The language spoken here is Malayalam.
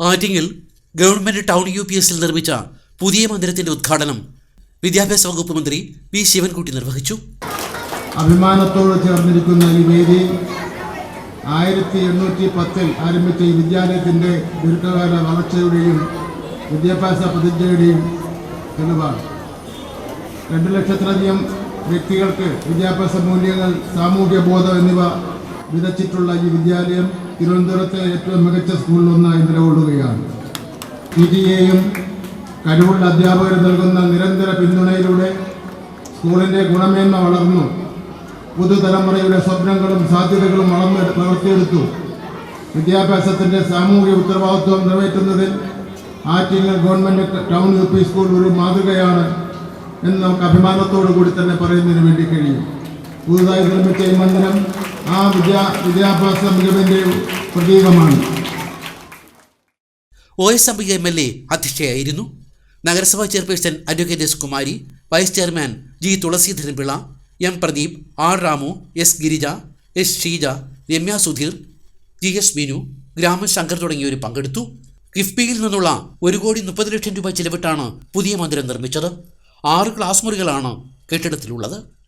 ആറ്റിങ്ങിൽ ഗവൺമെന്റ് ടൗൺ യു പി എസിൽ നിർമ്മിച്ച പുതിയ മന്ദിരത്തിന്റെ ഉദ്ഘാടനം വിദ്യാഭ്യാസ വകുപ്പ് മന്ത്രി പി ശിവൻകുട്ടി നിർവഹിച്ചു. അഭിമാനത്തോട് ചേർന്നിരിക്കുന്ന ഈ വേദി ആയിരത്തി എണ്ണൂറ്റി പത്തിൽ ആരംഭിച്ച ഈ വിദ്യാലയത്തിന്റെ ദീർഘകാല വളർച്ചയുടെയും വിദ്യാഭ്യാസ പ്രതിജ്ഞയുടെയും തെളിവാണ്. രണ്ട് ലക്ഷത്തിലധികം വ്യക്തികൾക്ക് വിദ്യാഭ്യാസ മൂല്യങ്ങൾ സാമൂഹ്യ ബോധം എന്നിവ വിതച്ചിട്ടുള്ള ഈ വിദ്യാലയം തിരുവനന്തപുരത്തെ ഏറ്റവും മികച്ച സ്കൂളിലൊന്നായി നിലകൊള്ളുകയാണ്. പി ടി എയും കഴിവുള്ള അധ്യാപകർ നൽകുന്ന നിരന്തര പിന്തുണയിലൂടെ സ്കൂളിന്റെ ഗുണമേന്മ വളർന്നു. പുതുതലമുറയുടെ സ്വപ്നങ്ങളും സാധ്യതകളും വളർന്ന് വളർത്തിയെടുത്തു വിദ്യാഭ്യാസത്തിന്റെ സാമൂഹിക ഉത്തരവാദിത്വം നിറവേറ്റുന്നതിൽ Attingal government town U P school ഒരു മാതൃകയാണ് എന്ന് നമുക്ക് അഭിമാനത്തോടു കൂടി തന്നെ പറയുന്നതിന് വേണ്ടി കഴിയും. പുതുതായി നിർമ്മിച്ച ഈ മന്ദിരം ആ വിദ്യാ വിദ്യാഭ്യാസ മികവിന്റെ പ്രതീകമാണ്. O S Ambika M L A അധ്യക്ഷയായിരുന്നു. നഗരസഭാ chairperson advocate S Kumari vice chairman G Thulaseedharanpillai M Pradeep R Ramu S Girija S Sheeja Ramya Sudheer G S Binu Gramashankar തുടങ്ങിയവർ പങ്കെടുത്തു. കിഫ്ബിയിൽ നിന്നുള്ള ഒരു കോടി മുപ്പത് ലക്ഷം രൂപ ചിലവിട്ടാണ് പുതിയ മന്ദിരം നിർമ്മിച്ചത്. ആറ് ക്ലാസ് മുറികളാണ് കെട്ടിടത്തിലുള്ളത്.